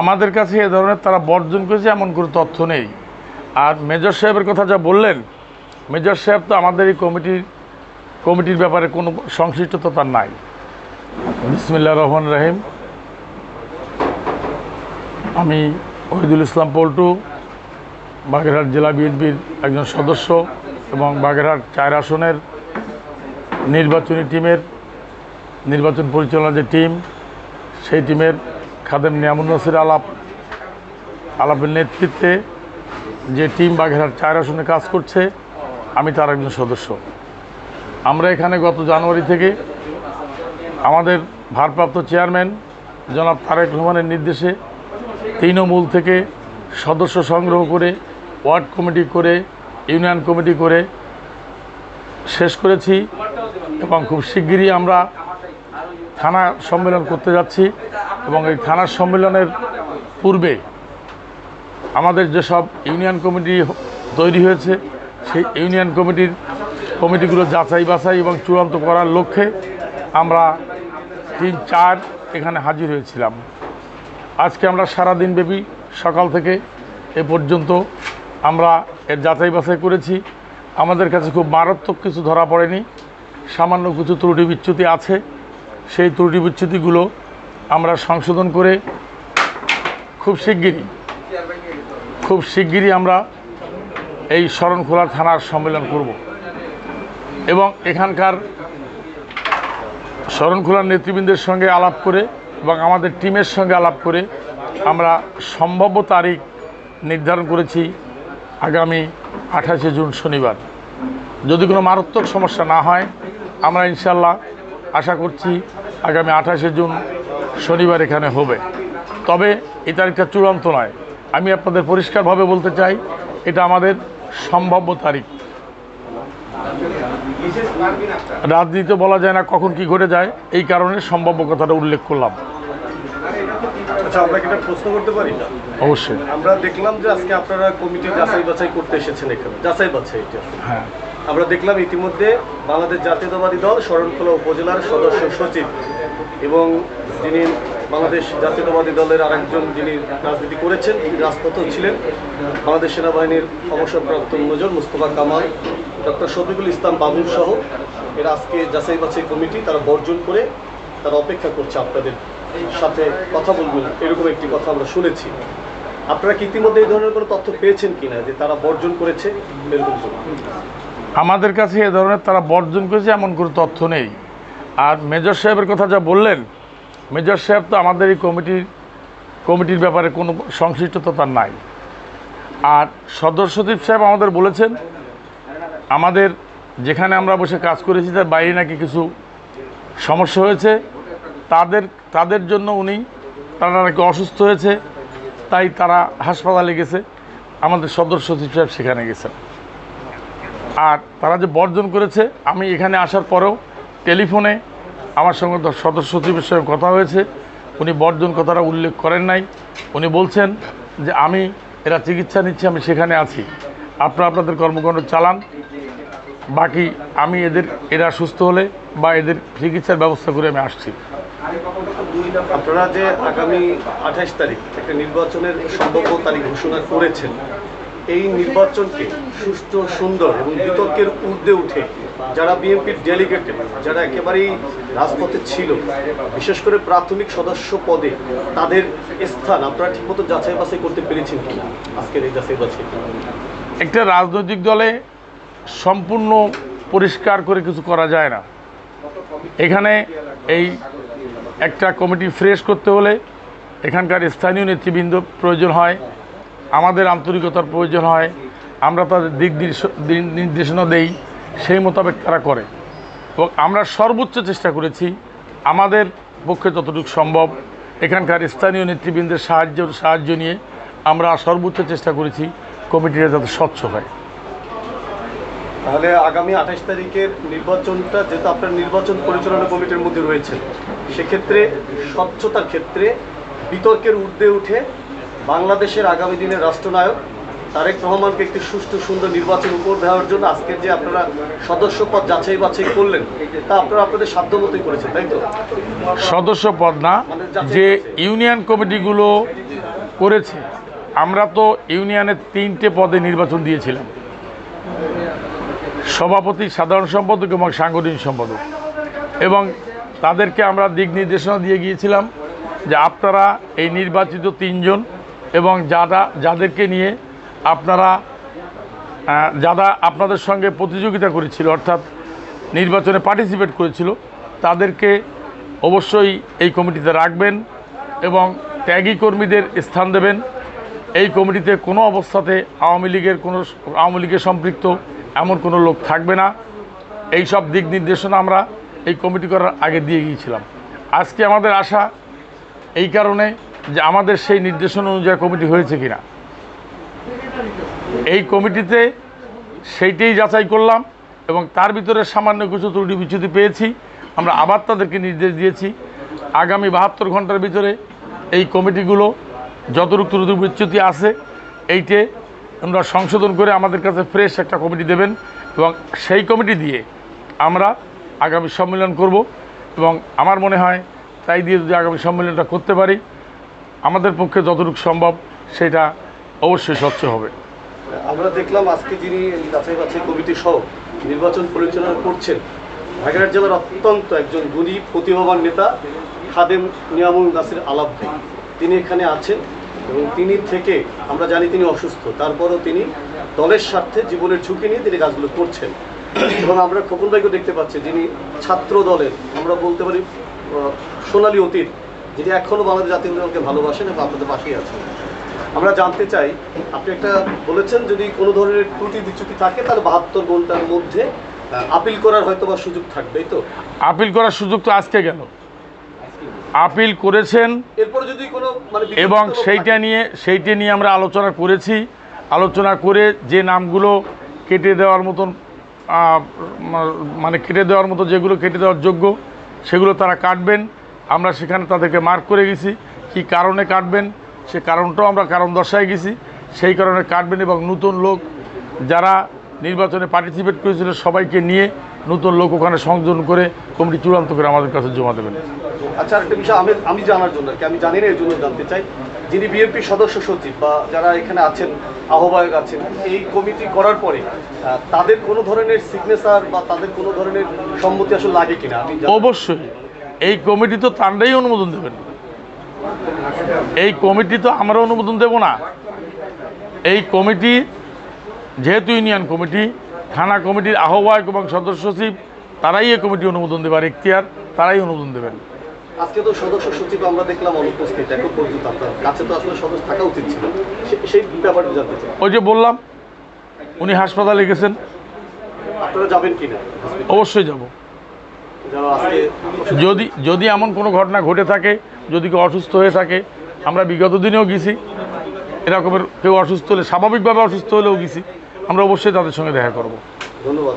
আমাদের কাছে এ ধরনের তারা বর্জন করেছে, এমন কোনো তথ্য নেই। আর মেজর সাহেবের কথা যা বললেন, মেজর সাহেব তো আমাদের এই কমিটির কমিটির ব্যাপারে কোনো সংশ্লিষ্টতা তার নাই। বিসমিল্লা রহমান রাহিম। আমি ওহিদুল ইসলাম পল্টু, বাগেরহাট জেলা বিএনপির একজন সদস্য এবং বাগেরহাট চার আসনের নির্বাচনী টিমের, নির্বাচন পরিচালনা যে টিম, সেই টিমের খাদেম নিয়ামুন নসির আলাপ, আলাপের নেতৃত্বে যে টিম বাগেরহাট চার আসনে কাজ করছে, আমি তার একজন সদস্য। আমরা এখানে গত জানুয়ারি থেকে আমাদের ভারপ্রাপ্ত চেয়ারম্যান জনাব তারেক রহমানের নির্দেশে তৃণমূল থেকে সদস্য সংগ্রহ করে, ওয়ার্ড কমিটি করে, ইউনিয়ন কমিটি করে শেষ করেছি এবং খুব শিগগিরই আমরা থানা সম্মেলন করতে যাচ্ছি। এবং এই থানা সম্মেলনের পূর্বে আমাদের যেসব ইউনিয়ন কমিটি তৈরি হয়েছে, সেই ইউনিয়ন কমিটির কমিটিগুলো যাচাই বাছাই এবং চূড়ান্ত করার লক্ষ্যে আমরা তিন, চার এখানে হাজির হয়েছিলাম। আজকে আমরা সারা দিনব্যাপী সকাল থেকে এ পর্যন্ত আমরা এর যাচাই বাছাই করেছি। আমাদের কাছে খুব মারাত্মক কিছু ধরা পড়েনি। সামান্য কিছু ত্রুটি বিচ্যুতি আছে। সেই ত্রুটি বিচ্যুতিগুলো আমরা সংশোধন করে খুব শিগগিরই খুব শিগগিরই আমরা এই শরণখোলা থানার সম্মেলন করব। এবং এখানকার শরণখোলার নেতৃবৃন্দের সঙ্গে আলাপ করে এবং আমাদের টিমের সঙ্গে আলাপ করে আমরা সম্ভাব্য তারিখ নির্ধারণ করেছি আগামী আঠাশে জুন শনিবার। যদি কোনো মারাত্মক সমস্যা না হয়, আমরা ইনশাল্লাহ আশা করছি আগামী আঠাশে জুন শনিবার এখানে হবে। তবে এই তারিখটা চূড়ান্ত নয়। আমি আপনাদের পরিষ্কারভাবে বলতে চাই এটা আমাদের সম্ভাব্য তারিখ। রাজনীতিতে বলা যায় না কখন কি ঘটে যায় এই কারণে সম্ভাব্য কথাটা উল্লেখ করলাম। আচ্ছা আমরা কি একটা প্রশ্ন করতে পারি না? অবশ্যই। আমরা দেখলাম যে আজকে আপনারা কমিটি যাচাই বাছাই করতে এসেছেন এখানে। যাচাই বাছাই এটা। হ্যাঁ। আমরা দেখলাম ইতিমধ্যে বাংলাদেশ জাতীয়তাবাদী দল শরণখোলা উপজেলার সদস্য সচিব এবং যিনি বাংলাদেশ জাতীয়তাবাদী দলের আরেকজন যিনি রাজনীতি করেছেন, তিনি রাজপথেও ছিলেন। বাংলাদেশ সেনাবাহিনীর অবসরপ্রাপ্ত নজর মুস্তফা কামাল, ডক্টর শফিকুল ইসলাম বাবুল সহ এরা আজকে যাচাই বাছাই কমিটি তারা বর্জন করে তারা অপেক্ষা করছে আপনাদের সাথে কথা বলবেন এরকম একটি কথা আমরা শুনেছি। আপনারা কি ইতিমধ্যে এই ধরনের কোনো তথ্য পেয়েছেন কিনা যে তারা বর্জন করেছে? এরকম আমাদের কাছে এ ধরনের তারা বর্জন করেছে, এমন কোনো তথ্য নেই। আর মেজর সাহেবের কথা যা বললেন, মেজর সাহেব তো আমাদের এই কমিটির কমিটির ব্যাপারে কোনো সংশ্লিষ্টতা তার নাই। আর সদর সচিব সাহেব আমাদের বলেছেন, আমাদের যেখানে আমরা বসে কাজ করেছি তার বাইরে নাকি কিছু সমস্যা হয়েছে। তাদের তাদের জন্য উনি, তারা নাকি অসুস্থ হয়েছে, তাই তারা হাসপাতালে গেছে। আমাদের সদর সচিব সাহেব সেখানে গেছেন। আর তারা যে বর্জন করেছে, আমি এখানে আসার পরেও টেলিফোনে আমার সঙ্গে সদস্য সচিবের সঙ্গে কথা হয়েছে। উনি বর্জন কথাটা উল্লেখ করেন নাই। উনি বলছেন যে, আমি এরা চিকিৎসা নিচ্ছে, আমি সেখানে আছি। আপনারা আপনাদের কর্মকাণ্ড চালান। বাকি আমি এদের, এরা সুস্থ হলে বা এদের চিকিৎসার ব্যবস্থা করে আমি আসছি। আপনারা যে আগামী আঠাশ তারিখ একটা নির্বাচনের সম্ভাব্য তারিখ ঘোষণা করেছেন, এই নির্বাচনকে সুষ্ঠু সুন্দর এবং বিতর্কের ঊর্ধ্বে উঠে যারা বিএনপির ডেলিগেটেড যারা একেবারেই রাজপথে ছিল, বিশেষ করে প্রাথমিক সদস্য পদে তাদের স্থান আপনারা ঠিকমতো যাচাই বাছাই করতে পেরেছেন কিনা? আজকের এই যাচাই বাছাই। একটা রাজনৈতিক দলে সম্পূর্ণ পরিষ্কার করে কিছু করা যায় না। এখানে এই একটা কমিটি ফ্রেশ করতে হলে এখানকার স্থানীয় নেতৃবৃন্দ প্রয়োজন হয়, আমাদের আন্তরিকতার প্রয়োজন হয়, আমরা তাদের দিক নির্দেশনা দেই। সেই মোতাবেক তারা করে। এবং আমরা সর্বোচ্চ চেষ্টা করেছি আমাদের পক্ষে যতটুকু সম্ভব এখানকার স্থানীয় নেতৃবৃন্দের সাহায্য সাহায্য নিয়ে আমরা সর্বোচ্চ চেষ্টা করেছি কমিটিটা যাতে স্বচ্ছ হয়। তাহলে আগামী আঠাশ তারিখের নির্বাচনটা যেহেতু আপনার নির্বাচন পরিচালনা কমিটির মধ্যে রয়েছে, সেক্ষেত্রে স্বচ্ছতার ক্ষেত্রে বিতর্কের ঊর্ধ্বে উঠে বাংলাদেশের আগামী দিনের রাষ্ট্রনায়ক তারেক রহমানকে একটি সুষ্ঠু সুন্দর নির্বাচন উপর দেওয়ার জন্য আজকের যে আপনারা সদস্য পদ যাচাই বাছাই করলেন তা আপনারা আপনাদের সাধ্যমতোই করেছেন তাই তো? সদস্য পদ না যে ইউনিয়ন কমিটিগুলো করেছে আমরা তো ইউনিয়নের তিনটে পদে নির্বাচন দিয়েছিলাম। সভাপতি সাধারণ সম্পাদক এবং সাংগঠনিক সম্পাদক। এবং তাদেরকে আমরা দিক নির্দেশনা দিয়ে গিয়েছিলাম যে আপনারা এই নির্বাচিত তিনজন এবং যারা যাদেরকে নিয়ে আপনারা যারা আপনাদের সঙ্গে প্রতিযোগিতা করেছিল, অর্থাৎ নির্বাচনে পার্টিসিপেট করেছিল, তাদেরকে অবশ্যই এই কমিটিতে রাখবেন এবং ত্যাগী কর্মীদের স্থান দেবেন। এই কমিটিতে কোনো অবস্থাতে আওয়ামী লীগের কোনো, আওয়ামী লীগের সম্পৃক্ত এমন কোনো লোক থাকবে না। এই সব দিক নির্দেশনা আমরা এই কমিটি করার আগে দিয়ে গিয়েছিলাম। আজকে আমাদের আশা এই কারণে যে আমাদের সেই নির্দেশনা অনুযায়ী কমিটি হয়েছে কিনা। এই কমিটিতে সেইটাই যাচাই করলাম এবং তার ভিতরে সামান্য কিছু ত্রুটি বিচ্যুতি পেয়েছি। আমরা আবার তাদেরকে নির্দেশ দিয়েছি। আগামী বাহাত্তর ঘণ্টার ভিতরে এই কমিটিগুলো যতটুকু ত্রুটি বিচ্যুতি আছে, এইটে আমরা সংশোধন করে আমাদের কাছে ফ্রেশ একটা কমিটি দেবেন এবং সেই কমিটি দিয়ে আমরা আগামী সম্মেলন করব এবং আমার মনে হয় তাই দিয়ে যদি আগামী সম্মেলনটা করতে পারি, আমাদের পক্ষে যতটুকু সম্ভব সেটা অবশ্যই স্বচ্ছ হবে। আমরা দেখলাম আজকে যিনি যাচাই বাছাই কমিটি সহ নির্বাচন পরিচালনা করছেন ভাগেরহাট জেলার অত্যন্ত একজন গুণী প্রতিভাবান নেতা খাদেম নিয়ামুল নাসির আলাপ ভাই। তিনি এখানে আছেন এবং তিনি থেকে আমরা জানি তিনি অসুস্থ। তারপরও তিনি দলের স্বার্থে জীবনের ঝুঁকি নিয়ে তিনি কাজগুলো করছেন। এবং আমরা খোকন ভাইকে দেখতে পাচ্ছি, যিনি ছাত্র দলের, আমরা বলতে পারি সোনালী অতীত, যিনি এখনও বাংলাদেশ জাতীয় দলকে ভালোবাসেন এবং আপনাদের পাশেই আছেন। আমরা জানতে চাই আপনি একটা বলেছেন যদি কোনো ধরনের ত্রুটি বিচ্যুতি থাকে তাহলে বাহাত্তর ঘণ্টার মধ্যে আপিল করার হয়তো বা সুযোগ থাকবে তো? আপিল করার সুযোগ তো আজকে গেল। আপিল করেছেন এরপরে যদি কোনো মানে এবং সেইটা নিয়ে সেইটা নিয়ে আমরা আলোচনা করেছি। আলোচনা করে যে নামগুলো কেটে দেওয়ার মতন মানে কেটে দেওয়ার মতো যেগুলো কেটে দেওয়ার যোগ্য সেগুলো তারা কাটবেন। আমরা সেখানে তাদেরকে মার্ক করে গেছি। কি কারণে কাটবেন? সে কারণটাও আমরা কারণ দর্শায় গেছি। সেই কারণে কাটবেন এবং নতুন লোক যারা নির্বাচনে পার্টিসিপেট করেছিল সবাইকে নিয়ে নতুন লোক ওখানে সংযোজন করে কমিটি চূড়ান্ত করে আমাদের কাছে জমা দেবেন। আচ্ছা একটা বিষয় আমি আমি জানার জন্য আর কি আমি জানি না এর জন্য জানতে চাই। যিনি বিএনপি সদস্য সচিব বা যারা এখানে আছেন আহ্বায়ক আছেন এই কমিটি করার পরে তাদের কোনো ধরনের সিগনেচার বা তাদের কোনো ধরনের সম্মতি আসলে লাগে কিনা? অবশ্যই। এই কমিটি তো তান্ডাই অনুমোদন দেবেন। এই কমিটি তো আমরা অনুমোদন দেব না। এই কমিটি যেহেতু ইউনিয়ন কমিটি থানা কমিটির আহ্বায়ক এবং সদস্য সচিব তারাই এই কমিটি অনুমোদন দেবে আর এখতিয়ার তারাই অনুমোদন দেবেন। আজকে তো সদস্য সচিব আমরা দেখলাম অনুপস্থিত এখন পর্যন্ত আপনার কাছে তো আসলে সদস্য থাকা উচিত ছিল। সেই ব্যাপারটা জানতে চাই। ওই যে বললাম উনি হাসপাতালে গেছেন। আপনারা যাবেন কিনা? অবশ্যই যাব। যদি যদি এমন কোনো ঘটনা ঘটে থাকে যদি কেউ অসুস্থ হয়ে থাকে আমরা বিগত দিনেও গেছি। এরকমের কেউ অসুস্থ হলে স্বাভাবিকভাবে অসুস্থ হলেও গেছি। আমরা অবশ্যই তাদের সঙ্গে দেখা করব। ধন্যবাদ